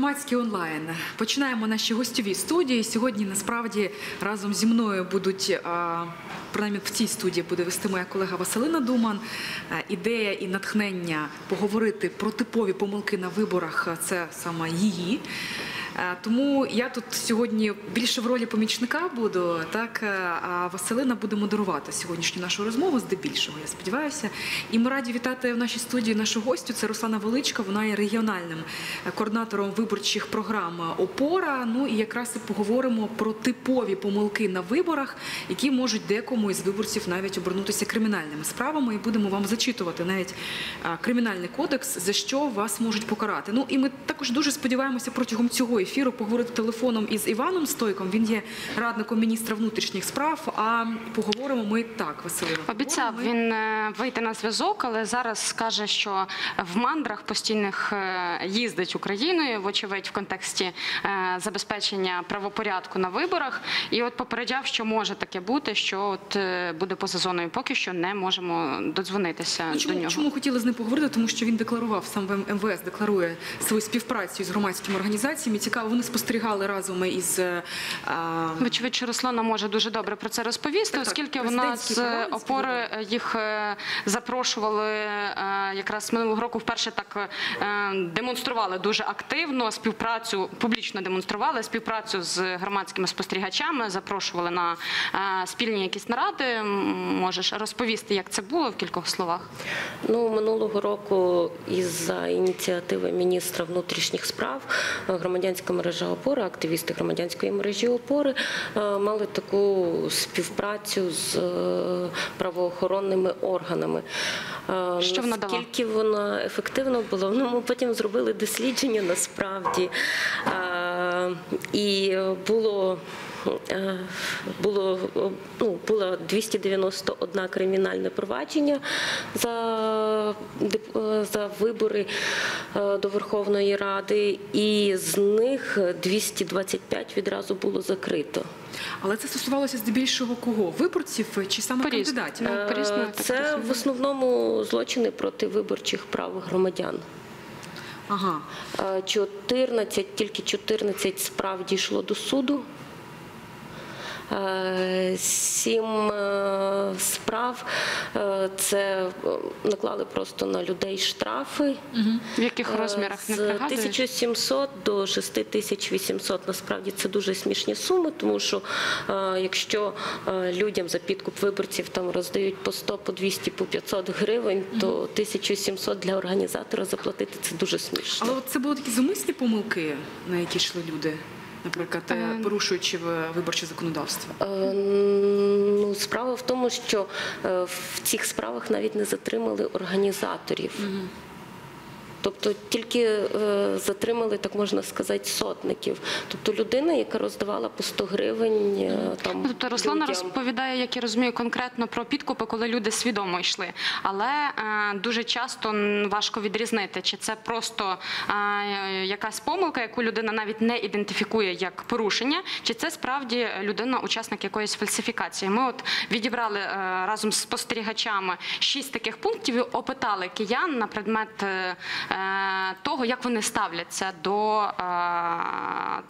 Громадський онлайн. Починаємо наші гостьові студії. Сьогодні насправді разом зі мною будуть принаймні в цій студії буде вести моя колега Василина Думан. Е, Ідея і натхнення поговорити про типові помилки на виборах це саме її. Е, Тому я тут сьогодні більше в ролі помічника буду, так е, а Василина буде модерувати сьогоднішню нашу розмову здебільшого, я сподіваюся. І ми раді вітати в нашій студії нашу гостю. Це Руслана Величка. Вона є регіональним е, координатором виборчих програм Опора. Ну і якраз і поговоримо про типові помилки на виборах, які можуть декому із виборців навіть обернутися кримінальними справами. І будемо вам зачитувати навіть кримінальний кодекс, за що вас можуть покарати. Ну і ми також дуже сподіваємося протягом цього ефіру поговорити телефоном із Іваном Стойком. Він є радником міністра внутрішніх справ. А поговоримо ми так, Василина. Обіцяв ми- він е, вийти на зв'язок, але зараз скаже, що в мандрах постійних е, їздить Україною, вочевидь, в контексті е, забезпечення правопорядку на виборах. І от попереджав, що може таке бути, що от буде поза зоною. Поки що не можемо додзвонитися Ну, до нього. чому хотіли з ним поговорити? Тому що він декларував сам МВС, декларує свою співпрацю з громадськими організаціями. Цікаво, вони спостерігали разом із е, Вочевидь, що Руслана може дуже добре про це розповісти, Так, так, оскільки вона президентський з опори їх е, запрошували е, якраз минулого року. Вперше так демонстрували дуже активно співпрацю, публічно демонстрували співпрацю з громадськими спостерігачами, запрошували на спільні якісь наради. Можеш розповісти, як це було в кількох словах? Ну, минулого року із-за ініціативи міністра внутрішніх справ е, громадянська мережа опори, активісти громадянської мережі опори е, мали таку співпрацю з е, правоохоронними органами. Е, Що вона дала? Наскільки вона ефективно була? Ну, ми потім зробили дослідження насправді. І було було ну, було 291 кримінальне провадження за, е, за вибори е, до Верховної Ради, і з них 225 відразу було закрито. але це стосувалося здебільшого кого? Виборців чи саме По-різному. кандидатів? Ну, Е, так Це в основному злочини проти виборчих прав громадян. Ага. Е, 14, тільки 14 справ дійшло до суду. Е, Сім е, справ е, це наклали просто на людей штрафи. В яких розмірах не З пригадуєш? 1700 до 6800 насправді це дуже смішні суми, тому що якщо людям за підкуп виборців там роздають по 100, по 200, по 500 гривень, то 1700 для організатора заплатити це дуже смішно. Але це були такі зумисні помилки, на які йшли люди, наприклад, е, порушуючи виборче законодавство. Е, Ну, справа в тому, що е, в цих справах навіть не затримали організаторів. Тобто тільки е, затримали, так можна сказати, сотників. Тобто людина, яка роздавала по 100 гривень е, там Ну, Тобто Руслана людям. розповідає, як я розумію, конкретно про підкупи, коли люди свідомо йшли. Але е, дуже часто важко відрізнити, чи це просто е, якась помилка, яку людина навіть не ідентифікує як порушення, чи це справді людина учасник якоїсь фальсифікації. Ми от відібрали е, разом з спостерігачами шість таких пунктів і опитали киян на предмет е, е, того, як вони ставляться до е,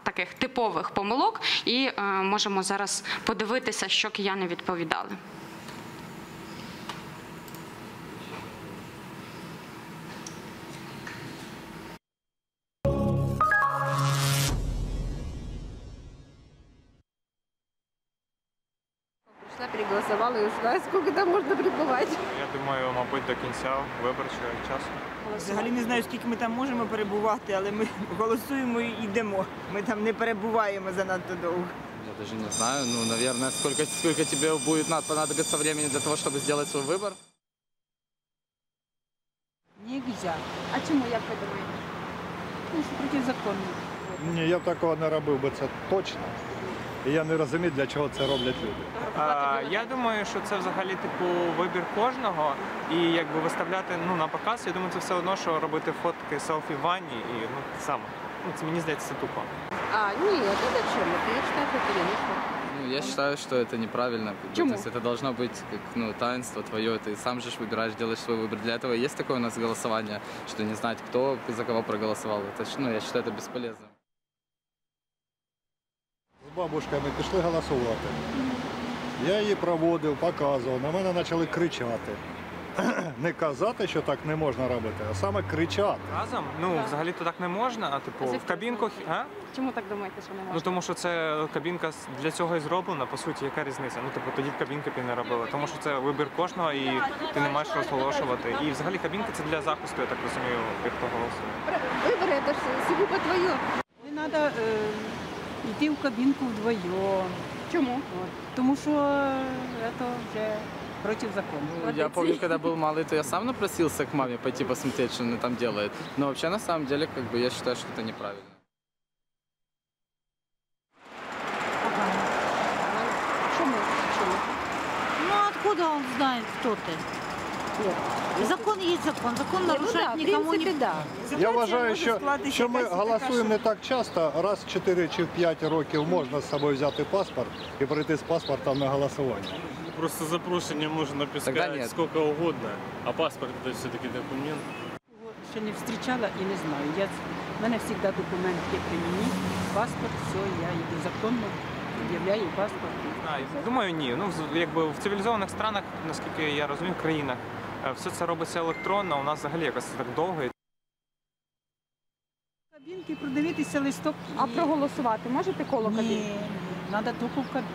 таких типових помилок, і е, можемо зараз подивитися, що кияни відповідали. переголосовала и ушла. Сколько там можно пребывать? Я думаю, мабуть, до кінця виборчого часу. Взагалі не знаю, скільки ми там можемо перебувати, але ми голосуємо і йдемо. Ми там не перебуваємо занадто довго. Я даже не знаю, ну, наверное, сколько, сколько тебе будет надо, понадобится времени для того, чтобы сделать свой выбор. Нельзя. А чому, як ви думаєте? Ну, що протизаконно. Ні, я б такого не робив би це точно. І я не розумію, для чого це роблять люди. А, я думаю, що це взагалі типу вибір кожного, і якби виставляти ну на показ. Я думаю, це все одно, що робити фотки селфі в ванні, і ну те саме. Ну це мені здається це тупо. А, нет, это зачем? Это я считаю, что это лишнее. Ну, я считаю, что это неправильно. как бы, Почему? То есть это должно быть как ну, таинство твое, ты сам же ж выбираешь, делаешь свой выбор. Для этого и есть такое у нас голосование, что не знать, кто за кого проголосовал. Это, ж, ну, я считаю, это бесполезно. З бабушками пішли голосувати. Я її проводив, показував, на мене почали кричати. Не казати, що так не можна робити, а саме кричати. Разом? Ну, взагалі то так не можна, а типу в кабінку. А? Чому так думаєте, що не можна? Ну тому що це кабінка для цього і зроблена, по суті, яка різниця? Ну, типу, тоді б кабінки б і не робили. Тому що це вибір кожного і ти не маєш розголошувати. І взагалі кабінка це для захисту, я так розумію, тих, хто голосує. Вибори, це ж сугубо твоє. Не треба йти в кабінку вдвоєм, Чому? от, тому що е, це вже проти закону. Ну, Я помню, когда был малый, то я сам напросился к маме пойти посмотреть, что она там делает. Но вообще, на самом деле, как бы, я считаю, что это неправильно. Чому? Чому? Ну откуда он знает, кто ты? Закон есть закон. Закон Ні, ну да, не... принципі, да. Я вважаю, що, що ми голосуємо не так часто, раз в 4 чи в 5 років можна з собою взяти паспорт і прийти з паспортом на голосування. Просто запрошення можна нет. сколько угодно, а паспорт це все-таки документ. Ще не зустрічала і не знаю. Я, в мене завжди документ є при мені, паспорт, все, я йду законно, об'являю паспорт. Думаю, ні. Ну, в- якби в цивілізованих странах, наскільки я розумію, країнах все це робиться електронно, а у нас взагалі якось так довго. і В кабінки продивитися листок. А і- проголосувати можете коло Ні, кабінки? ні, треба тільки в кабінку.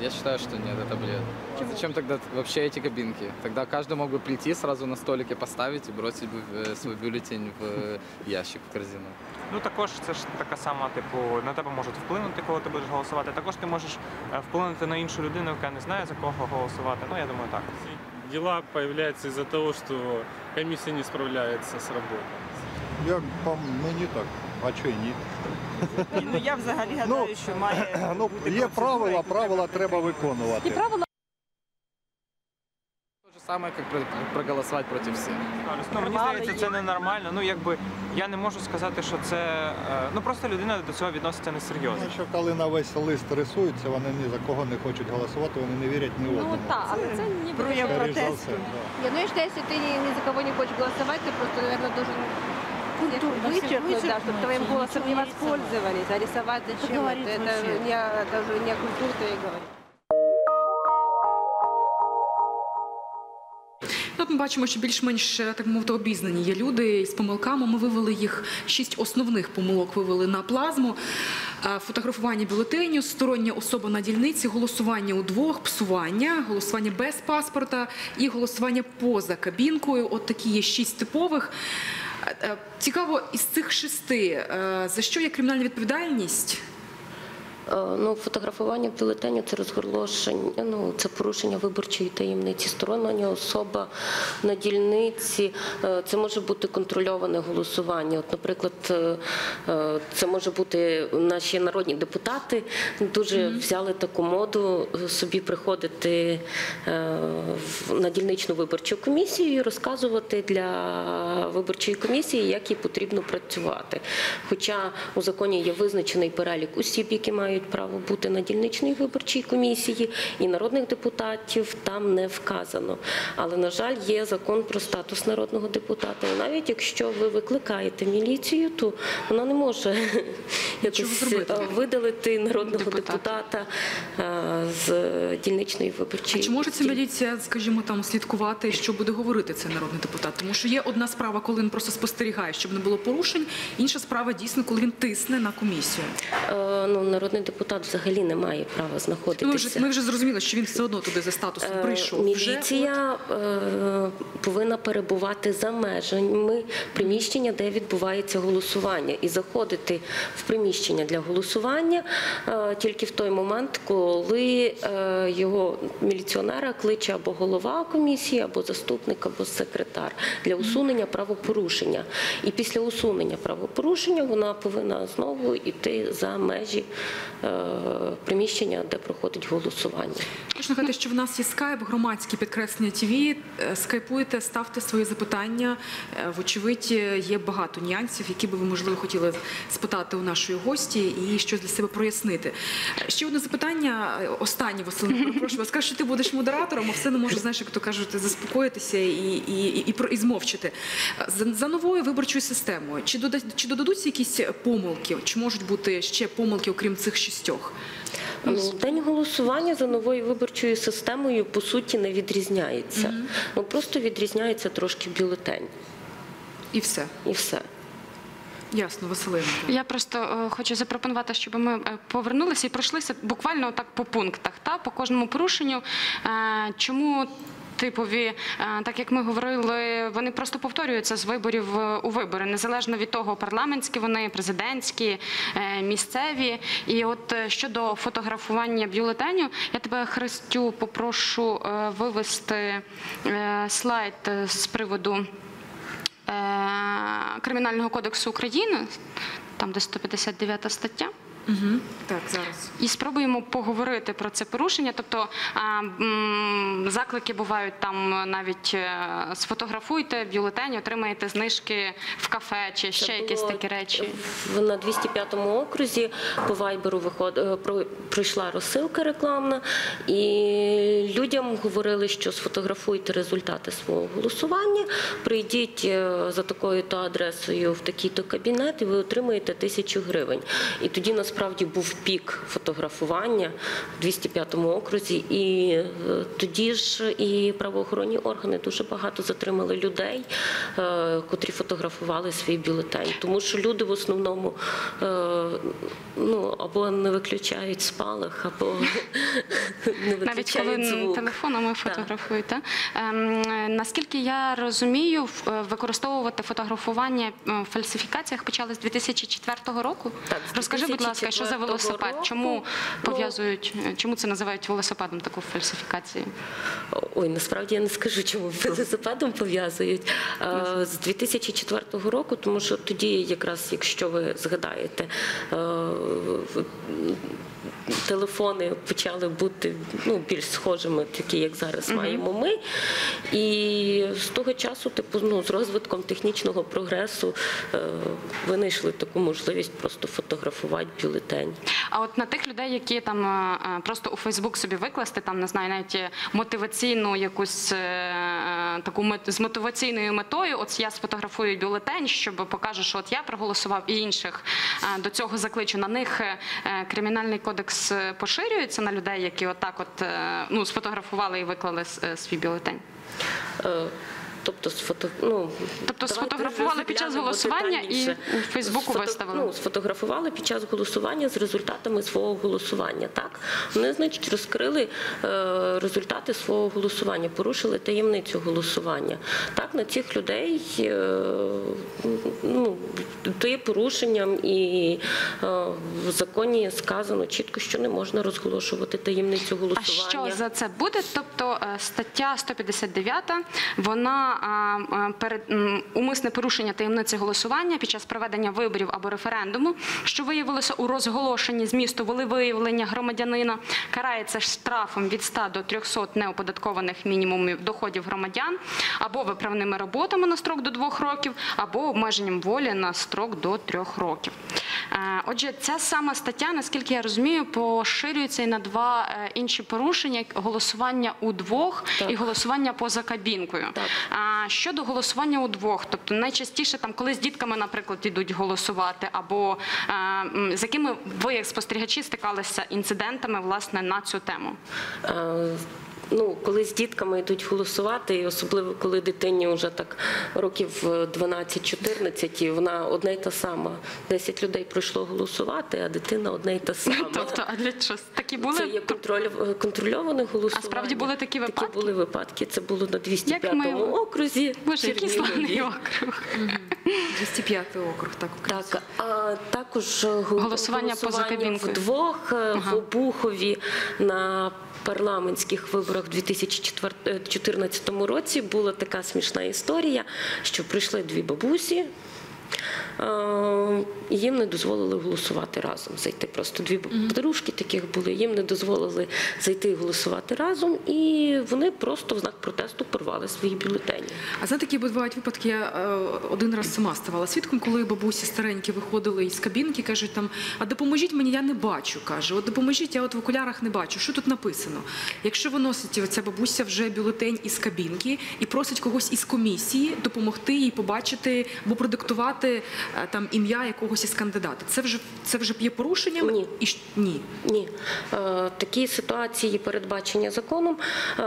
Я считаю, что нет, это бред. А Зачем тогда вообще эти кабинки? Тогда каждый мог бы прийти, сразу на столике поставить и бросить бы э, свой бюллетень в э, ящик, в корзину. Ну також це ж така сама, типу, на тебе можуть вплинути, коли ти будеш голосувати. Також ти можеш е, вплинути на іншу людину, яка не знає за кого голосувати. Ну я думаю, так. Дела появляются из-за того, что комиссия не справляется с работой. Я по мені так, а чого й ні? Ну я взагалі гадаю, що має Ну, бути є процедура, правила, яку правила треба І виконувати. правила То же самое, как про- проголосовать против всех. Ну мені здається, це ненормально. Ну якби я не можу сказати, що це е, ну просто людина до цього відноситься несерйозно. Тому що коли на весь лист рисуються, вони ні за кого не хочуть голосувати, вони не вірять ні одному. Ну так, але це ніби прояв Скоріш за протесту. все, да. Не, ну я считаю, если ты ни, ни за кого не хочешь голосовать, ты просто, наверное, должен Культурно вычеркнуть, да, чтобы вычеркнуть, твоим и голосом не ничего не рисовать. воспользовались, а рисовать зачем? говорит это, вообще. это, не, это уже не о культуре и говорит. Ми бачимо, що більш-менш так мовити обізнані є люди з помилками. Ми вивели їх шість основних помилок. Вивели на плазму. Фотографування бюлетеню, стороння особа на дільниці, голосування у двох, псування, голосування без паспорта і голосування поза кабінкою. От такі є шість типових. Цікаво, із цих шести за що є кримінальна відповідальність? Е, Ну, фотографування в це розголошення, ну це порушення виборчої таємниці. Стороння особа на дільниці. е, Це може бути контрольоване голосування. От, наприклад, е, це може бути наші народні депутати дуже взяли таку моду собі приходити на дільничну виборчу комісію і розказувати для виборчої комісії, як їй потрібно працювати. Хоча у законі є визначений перелік осіб, які мають право бути на дільничній виборчій комісії, і народних депутатів там не вказано. Але на жаль, є закон про статус народного депутата. І навіть якщо ви викликаєте міліцію, то вона не може якось видалити народного Депутата. депутата з дільничної А виборчої. чи може ця міліція, скажімо, там слідкувати, що буде говорити цей народний депутат? Тому що є одна справа, коли він просто спостерігає, щоб не було порушень. Інша справа дійсно, коли він тисне на комісію. Е, Ну, народний депутат взагалі не має права Ну, ми вже ми вже зрозуміли, що він все одно туди за статусом Е, прийшов. Міліція е, повинна перебувати за межами приміщення, де відбувається голосування, і заходити в приміщення для голосування е, тільки в той момент, коли е, його міліціонера кличе або голова комісії, або заступник, або секретар для усунення правопорушення. І після усунення правопорушення вона повинна знову йти за межі приміщення, де проходить голосування. Хочу нагадати, що в нас є скайп, громадське підкреслення ТВ. Скайпуйте, ставте свої запитання. Е, Вочевидь, є багато нюансів, які би ви можливо хотіли спитати у нашої гості і щось для себе прояснити. Е, Ще одне запитання. е, Останнє Василина, перепрошую вас. Скажеш, що ти будеш модератором, а все не може, знаєш, як то кажуть, заспокоїтися і, і, і, про- і змовчити. Е, За, за новою виборчою системою, чи додадуться якісь помилки? Чи можуть бути ще помилки, окрім цих шістьох? Ну, День голосування за новою виборчою системою по суті не відрізняється. Ну просто відрізняється трошки бюлетень І все. і все. Ясно, Василина. Я просто е, хочу запропонувати, щоб ми е, повернулися і пройшлися буквально так по пунктах, та по кожному порушенню. Е, чому типові, е, так як ми говорили, вони просто повторюються з виборів е, у вибори, незалежно від того, парламентські вони, президентські, е, місцеві. І от щодо фотографування бюлетеню, я тебе Христю попрошу вивести слайд з приводу. Кримінального кодексу України, там де 159 стаття. Угу. Так, зараз. І спробуємо поговорити про це порушення. Тобто заклики бувають там навіть е, сфотографуйте бюлетень, отримаєте знижки в кафе чи ще Це якісь було такі речі. в- На 205-му окрузі по Вайберу виход... е, пройшла розсилка рекламна, і людям говорили, що сфотографуйте результати свого голосування, прийдіть е, за такою-то адресою в такий-то кабінет, і ви отримаєте тисячу гривень. І тоді насправді був пік фотографування в 205-му окрузі, і е, тоді ж і правоохоронні органи дуже багато затримали людей, е, котрі фотографували свій бюлетень. Тому що люди в основному е, ну, або не виключають спалах, або не виключають Навіть коли звук. телефонами фотографуєте. Ем, е, наскільки я розумію, використовувати фотографування в фальсифікаціях почали з 2004 року. Так, Розкажи, будь ласка, що за 2004 велосипед? року, Чому пов'язують, чому це називають велосипедом таку фальсифікацію? Ой, насправді я не скажу, чому велосипедом пов'язують з 2004 року, тому що тоді, якраз, якщо ви згадаєте, телефони почали бути ну, більш схожими, такі як зараз маємо ми. І з того часу, типу, ну, з розвитком технічного прогресу е, винайшли таку можливість просто фотографувати бюлетень. А от на тих людей, які там е, е, просто у Фейсбук собі викласти, там не знаю, навіть мотиваційну якусь е, е, таку мет з мотиваційною метою. От я сфотографую бюлетень, щоб покажу, що от я проголосував і інших е, до цього закличу. На них кримінальний кодекс е, поширюється на людей, які отак от е, ну сфотографували і виклали е, свій бюлетень. Тобто, сфото... ну, Тобто сфотографували під час голосування і у Фейсбуку Сфото- виставили. Ну, сфотографували під час голосування з результатами свого голосування. Так вони, значить, розкрили е, результати свого голосування, порушили таємницю голосування. Так на цих людей е, ну, то є порушенням, і е, в законі сказано чітко, що не можна розголошувати таємницю А голосування. що за це буде? Тобто е, стаття 159, вона а, а, умисне порушення таємниці голосування під час проведення виборів або референдуму, що виявилося у розголошенні змісту волевиявлення громадянина, карається штрафом від 100 до 300 неоподаткованих мінімумів доходів громадян, або виправними роботами на строк до 2 років, або обмеженням волі на строк до 3 років. Е, Отже, ця сама стаття, наскільки я розумію, поширюється і на два е, інші порушення: голосування у двох Так. і голосування поза кабінкою. Так. А щодо голосування у двох, тобто найчастіше там, коли з дітками, наприклад, йдуть голосувати, або е, з якими ви, як спостерігачі, стикалися інцидентами власне на цю тему? Е, Ну, коли з дітками йдуть голосувати, і особливо коли дитині вже так років е, 12-14, і вона одна й та сама. 10 людей пройшло голосувати, а дитина одна й та сама. Тобто, а для чого такі були? Це є контроль- контрольоване голосування. А справді були такі випадки? Такі були випадки. Це було на 205 мило. окрузі. Боже, який славний округ. 205 округ, так. Так, а також е, гол- Голосування поза кабінкою. вдвох е, в Обухові на парламентських виборах у 2014 році була така смішна історія, що прийшли дві бабусі. Їм не дозволили голосувати разом, зайти. Просто дві подружки таких були. Їм не дозволили зайти і голосувати разом, і вони просто в знак протесту порвали свої бюлетені. А знаєте, такі бувають випадки. Я е, один раз сама ставала свідком, коли бабусі старенькі виходили із кабінки, кажуть там: а допоможіть мені, я не бачу. каже, от допоможіть, я от в окулярах не бачу. Що тут написано? Якщо виносить ця бабуся вже бюлетень із кабінки і просить когось із комісії допомогти їй побачити або продиктувати там ім'я якогось із кандидатів, це вже це вже є порушенням? Ні. І ні. Ні, Е, такі ситуації передбачені законом. Е,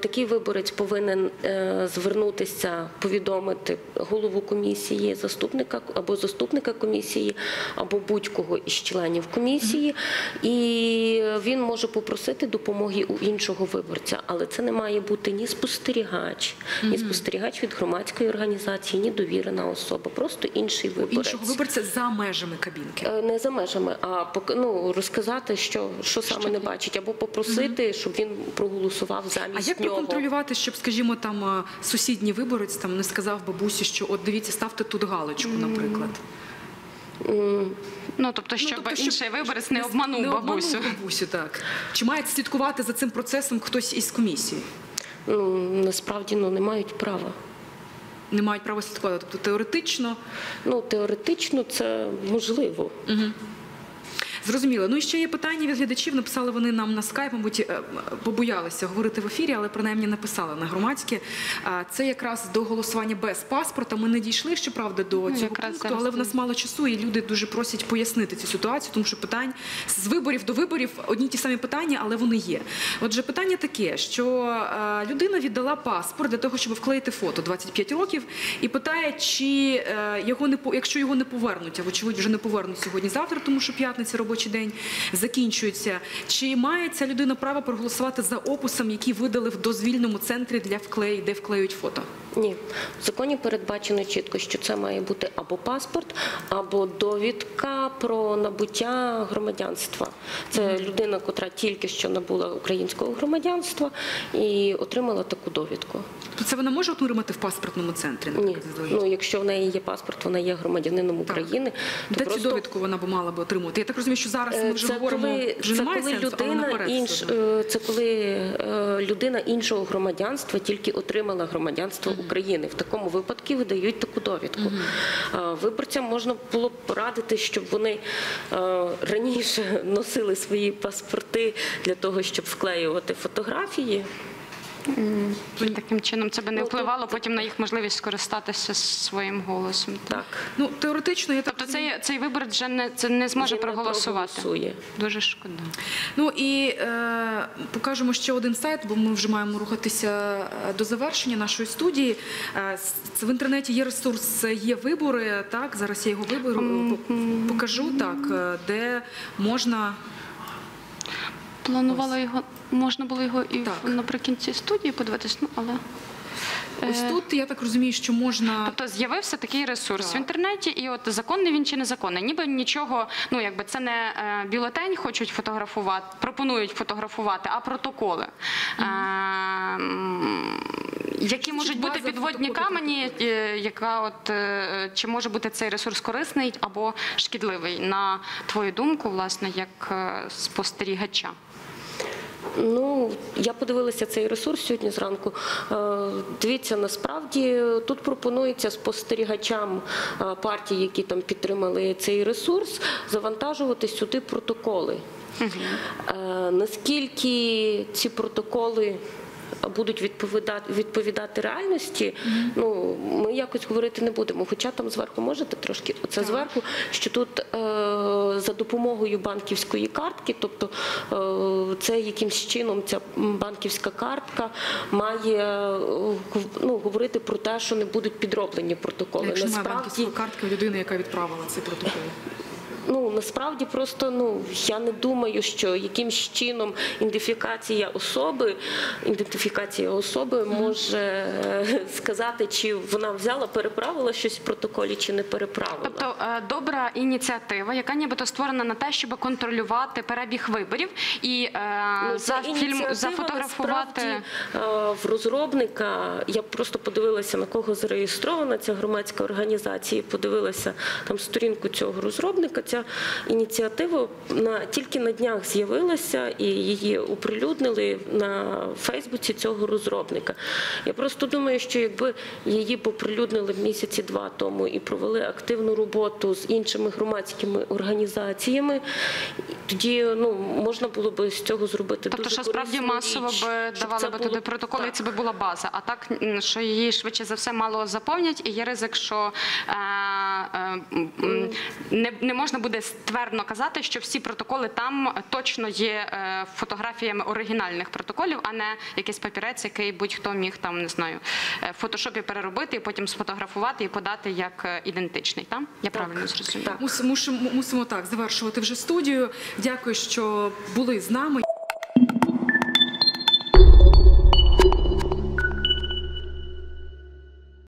Такий виборець повинен е, звернутися, повідомити голову комісії, заступника або заступника комісії, або будь-кого із членів комісії, і він може попросити допомоги у іншого виборця, але це не має бути ні спостерігач, ні спостерігач від громадської організації, ні довірена особа, просто інший виборець. Іншого виборця за межами кабінки. Е, Не за межами, а ну, розказати, що, що саме не бачить, або попросити, щоб він проголосував замість. А як нього. проконтролювати, щоб, скажімо, там е, сусідній виборець там не сказав бабусі, що от дивіться, ставте тут галочку, наприклад. Ну тобто, щоб тобто, щоб інший виборець не обманув не бабусю. обманув бабусю, так. Чи має слідкувати за цим процесом хтось із комісії? Ну, насправді ну, не мають права. Не мають права слідкувати. Тобто теоретично Ну, теоретично це можливо. Зрозуміло. Ну і ще є питання від глядачів. Написали вони нам на скайп, мабуть, е, побоялися говорити в ефірі, але принаймні написали на громадське. Це якраз до голосування без паспорта. Ми не дійшли, щоправда, до цього Ну, якраз пункту, але в нас мало часу, і люди дуже просять пояснити цю ситуацію, тому що питань з виборів до виборів одні ті самі питання, але вони є. Отже, питання таке, що е, людина віддала паспорт для того, щоб вклеїти фото 25 років, і питає, чи е, його не якщо його не повернуть, а вочевидь вже не повернуть сьогодні-завтра, тому що п'ятниця робочий день закінчується. Чи має ця людина право проголосувати за описом, який видали в дозвільному центрі для вклеї, де вклеюють фото? Ні, в законі передбачено чітко, що це має бути або паспорт, або довідка про набуття громадянства. Це людина, котра тільки що набула українського громадянства і отримала таку довідку. То це вона може отримати в паспортному центрі? Ні, ну якщо в неї є паспорт, вона є громадянином України. То Де цю довідку вона б мала би отримати? Я так розумію, що зараз ми Е, вже це говоримо, коли, вже це немає коли сенсу, але людина наперед. інш, е, це коли е, людина іншого громадянства тільки отримала громадянство України. В такому випадку видають таку довідку. Виборцям можна було б порадити, щоб вони е, раніше носили свої паспорти для того, щоб вклеювати фотографії. Таким чином це би не Ну, впливало потім на їх можливість скористатися своїм голосом. Так, Ну, теоретично, я так Тобто цей, цей виборець вже не, це не зможе Він не проголосувати. проголосує. Дуже шкода. Ну і е, покажемо ще один сайт, бо ми вже маємо рухатися е, до завершення нашої студії. Е, це в інтернеті є ресурс, є вибори. Так, зараз я його виберу, по- покажу так, е, де можна. Планувала його, можна було його і Так. в- наприкінці студії подивитись, ну але. Ось Е, тут я так розумію, що можна. Тобто з'явився такий ресурс Так. в інтернеті, і от законний він чи незаконний. Ніби нічого, ну якби це не е, бюлетень хочуть фотографувати, пропонують фотографувати, а протоколи. Е, м, які можуть бути база підводні камені, е, яка от е, чи може бути цей ресурс корисний або шкідливий, на твою думку, власне, як е, спостерігача? Ну, я подивилася цей ресурс сьогодні зранку. Е, Дивіться, насправді тут пропонується спостерігачам е, партій, які там підтримали цей ресурс, завантажувати сюди протоколи. Е, Наскільки ці протоколи будуть відповідати, відповідати реальності, ну ми якось говорити не будемо. Хоча там зверху можете трошки оце зверху, що тут е, за допомогою банківської картки, тобто е, це якимсь чином ця банківська картка має е, ну, говорити про те, що не будуть підроблені протоколи. Якщо немає Насправді банківської картки людини, яка відправила цей протокол. Ну насправді просто ну я не думаю, що якимсь чином ідентифікація особи, ідентифікація особи може е, сказати, чи вона взяла, переправила щось в протоколі, чи не переправила. Тобто е, добра ініціатива, яка нібито створена на те, щоб контролювати перебіг виборів і е, Ну, за фільм зафотографувати. в розробника. Я просто подивилася на кого зареєстрована ця громадська організація. Подивилася там сторінку цього розробника. Ця ініціатива на тільки на днях з'явилася і її оприлюднили на Фейсбуці цього розробника. Я просто думаю, що якби її поприлюднили місяці два тому і провели активну роботу з іншими громадськими організаціями, тоді ну можна було би з цього зробити Тобто, дуже що справді масово річ, би давали би було- туди протоколи, і це би була база. А так, що її швидше за все мало заповнять, і є ризик, що е, не, не можна буде ствердно казати, що всі протоколи там точно є е, фотографіями оригінальних протоколів, а не якийсь папірець, який будь-хто міг там не знаю е, в фотошопі переробити і потім сфотографувати і подати як е, ідентичний. Там я правильно зрозуміла. Мусимо, мусимо так завершувати вже студію. Дякую, що були з нами.